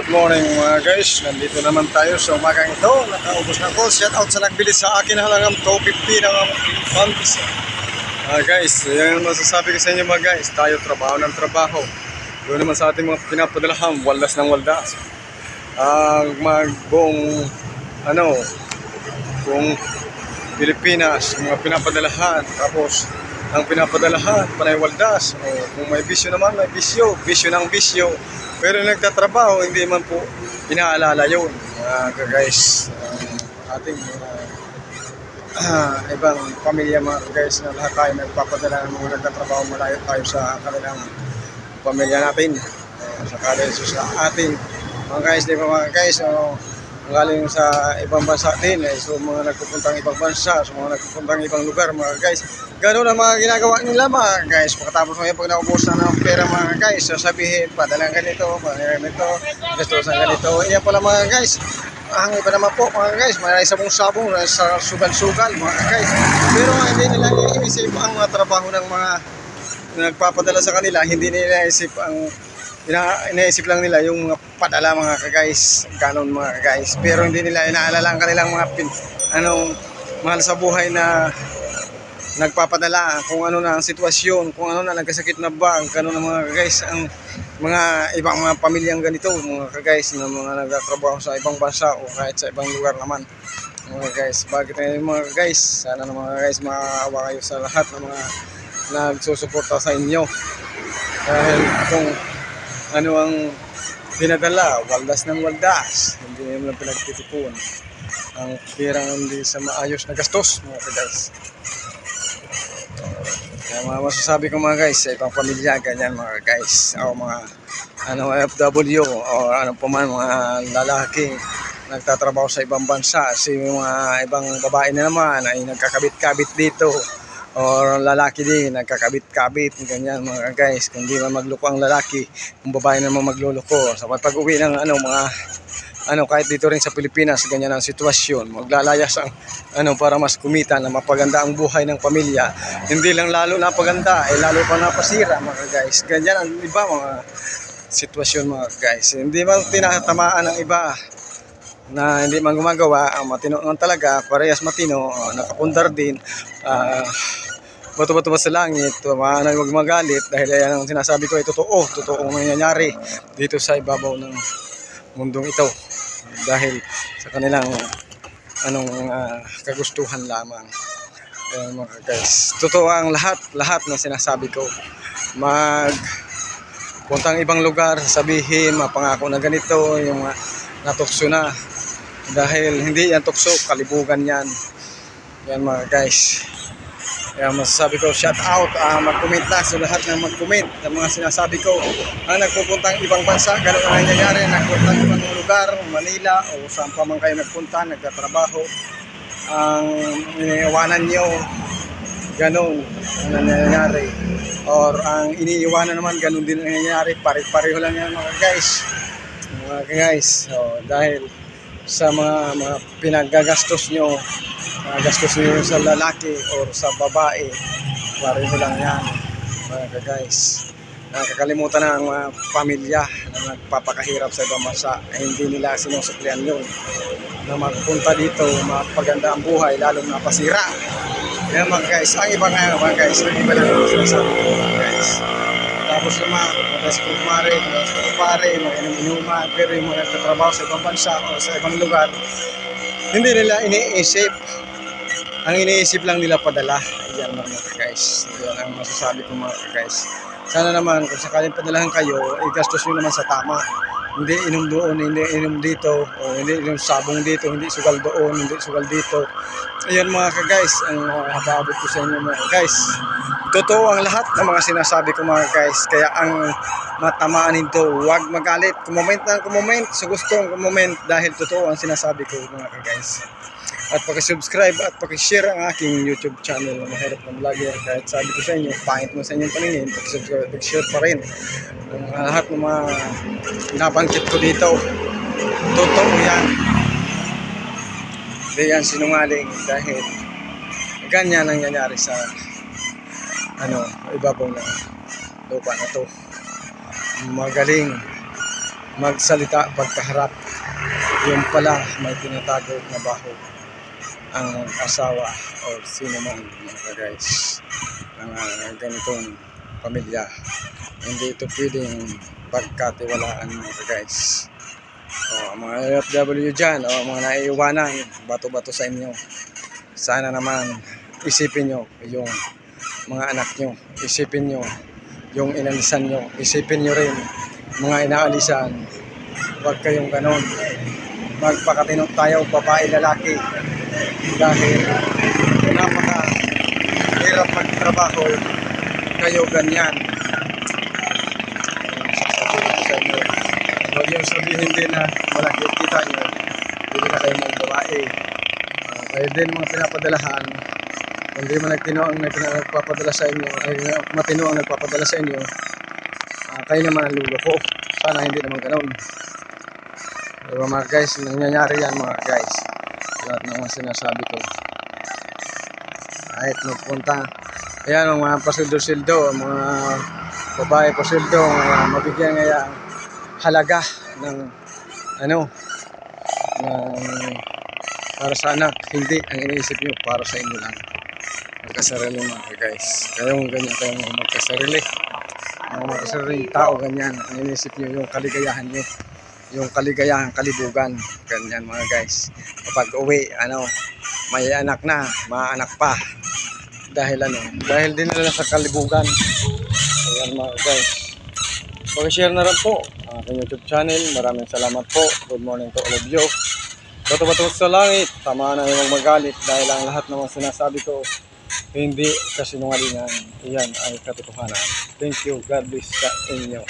Good morning mga guys, nandito naman tayo sa umagang ito. Nakaubos na ako. Shout out sa nagbili sa akin halagang 250 ng pantis. Mga guys, yan ang masasabi ko sa inyo mga guys. Tayo trabaho ng trabaho. Doon naman sa ating mga pinapadalahan, waldas ng waldas. Ang mga buong, ano, buong Pilipinas, mga pinapadalahan. Tapos, ang pinapadalahan, panay waldas. O, kung may bisyo naman, may bisyo. Bisyo ng bisyo. Pero nagtatrabaho, hindi man po inaalala yun. Mga guys, ang ating mga ah, ibang pamilya mga guys na lahat tayo nagpapadala ng mga nagtatrabaho malayo tayo sa kanilang pamilya natin. Uh, sa kanilang sa ating mga guys, di ba mga guys, ang galing sa ibang bansa din, eh, so mga nagpupuntang ibang bansa, so mga nagpupuntang ibang lugar mga guys. Ganun ang mga ginagawa nila mga guys. Pagkatapos ngayon pag naubos na ng pera mga guys, sasabihin, padalang ganito, padalang ganito, gusto sa ganito. Iyan pala mga guys. Ang iba naman po mga guys, may sabong-sabong sa sugal-sugal mga guys. Pero hindi nila iisip ang mga trabaho ng mga nagpapadala sa kanila, hindi nila isip ang ina inaisip lang nila yung mga padala mga kagays, ganon mga kagays. Pero hindi nila inaalala ang kanilang mga pin, anong mahal sa buhay na nagpapadala kung ano na ang sitwasyon, kung ano na nagkasakit na ba, ang mga kagays, ang mga ibang mga pamilyang ganito, mga kagays na mga nagtatrabaho sa ibang bansa o kahit sa ibang lugar naman. Mga guys, bakit ngayon mga guys? Sana na mga guys maawa kayo sa lahat ng mga nagsusuporta sa inyo. Dahil kung ano ang pinadala, waldas ng waldas. Hindi naman pinagtitipon. Ang pirang hindi sa maayos na gastos, mga guys. Kaya mga masasabi ko mga guys, sa ibang pamilya, ganyan mga guys. O mga ano, FW o ano pa man, mga lalaki nagtatrabaho sa ibang bansa. Si mga ibang babae na naman ay nagkakabit-kabit dito or lalaki din, nagkakabit-kabit, ganyan mga guys. Kung man magloko ang lalaki, kung babae naman magluloko. Sa pag uwi ng ano, mga ano kahit dito rin sa Pilipinas ganyan ang sitwasyon maglalayas ang ano para mas kumita na mapaganda ang buhay ng pamilya hindi lang lalo napaganda eh lalo pa napasira mga guys ganyan ang iba mga sitwasyon mga guys hindi man tinatamaan ng iba na hindi man gumagawa ang matino talaga parehas matino oh, nakapundar din ah bato-bato ba sa langit, tumaan huwag magalit dahil yan ang sinasabi ko ay totoo, totoo ang nangyayari dito sa ibabaw ng mundong ito dahil sa kanilang anong ah, kagustuhan lamang. Ayan mga guys, totoo ang lahat, lahat ng sinasabi ko. Mag puntang ibang lugar, sabihin, mapangako na ganito, yung mga natukso na. Dahil hindi yan tukso, kalibugan yan. Yan mga guys. Kaya masasabi ko, shout out, uh, mag-comment na sa lahat ng mag-comment ng mga sinasabi ko. Ang nagpupuntang ibang bansa, ganun ang nangyayari, nagpuntang ibang lugar, Manila, o saan pa man kayo nagpunta, nagtatrabaho. Ang iniiwanan nyo, ganun ang nangyayari. Or ang iniiwanan naman, ganun din ang nangyayari. Pare-pareho lang yan mga guys. Mga guys, so, dahil sa mga, mga pinagagastos nyo, mga gastos nyo sa lalaki or sa babae, pareho lang yan, mga guys. Nakakalimutan na ang mga pamilya na nagpapakahirap sa ibang bansa ay hindi nila sinusuklian yun na magpunta dito, mapaganda ang buhay, lalong napasira. Yan mga guys, ang iba nga mga guys, ang iba lang ang sinasabi ko mga guys. Tapos naman, mga sa kumare, mga sa kupare, mga inuman, pero yung mga nagtatrabaho sa ibang bansa o sa ibang lugar, hindi nila iniisip. Ang iniisip lang nila padala. Ayan mga guys. Yan ang masasabi ko mga guys. Sana naman kung sakaling padalahan kayo, i-gastos nyo naman sa tama. Hindi inom doon, hindi inom dito, o hindi inom sabong dito, hindi sugal doon, hindi sugal dito. Ayan mga ka-guys, ang hababot ko sa inyo mga guys. Totoo ang lahat ng mga sinasabi ko mga guys. Kaya ang matamaan nito, huwag magalit. Kumoment na kumoment sa gustong kumoment dahil totoo ang sinasabi ko mga ka-guys. At pakisubscribe at pakishare ang aking YouTube channel na mahirap ng vlogger. Kahit sabi ko sa inyo, pangit mo sa inyong paningin, pakisubscribe at pakishare pa rin. Ang lahat ng mga nabanggit ko dito, totoo yan. Hindi yan sinungaling dahil ganyan ang nangyayari sa ano, ibabaw ng lupa na to. Magaling magsalita pagkaharap. Yung pala may tinatago na baho ang asawa o sino man mga guys ng ah, ganitong pamilya. Hindi ito pwedeng pagkatiwalaan mga guys. O, mga OFW dyan, o mga naiiwanan, bato-bato sa inyo. Sana naman isipin nyo yung mga anak nyo. Isipin nyo yung inalisan nyo. Isipin nyo rin mga inaalisan. Huwag kayong ganon. Magpakatinong tayo, babae, lalaki. Dahil napaka hirap magtrabaho. Kayo ganyan. Sasabihin ko sa inyo. Huwag yung sabihin din na malaki kita nyo. Hindi na kayo mga babae. Ah, kayo din mga pinapadalahan. Kung di man nagtino ang nagpapadala sa inyo, ay matino ang nagpapadala sa inyo, ah, kayo naman ang luloko. Sana hindi naman ganun. Diba mga guys, nangyayari yan mga guys. Lahat ng mga sinasabi ko. Kahit magpunta. Ayan, ang mga pasildo-sildo, ang mga babae pasildo, mga mabigyan ngaya halaga ng ano, ng para sa anak. Hindi, ang iniisip nyo para sa inyo lang. Magkasarili mga guys. Kayong ganyan, kayong magkasarili. Mga magkasariling tao, ganyan. Ang iniisip nyo, yung kaligayahan nyo. Yung kaligayahan, kalibugan. Ganyan mga guys. Kapag uwi, ano, may anak na, maanak pa. Dahil ano, dahil din nila sa kalibugan. Ayan mga guys. Pag-share na rin po ang aking YouTube channel. Maraming salamat po. Good morning to all of you. Bato-bato sa langit. Tama na yung magalit dahil ang lahat ng mga sinasabi ko hindi kasinungalingan. Iyan ay katotohanan. Thank you. God bless sa inyo.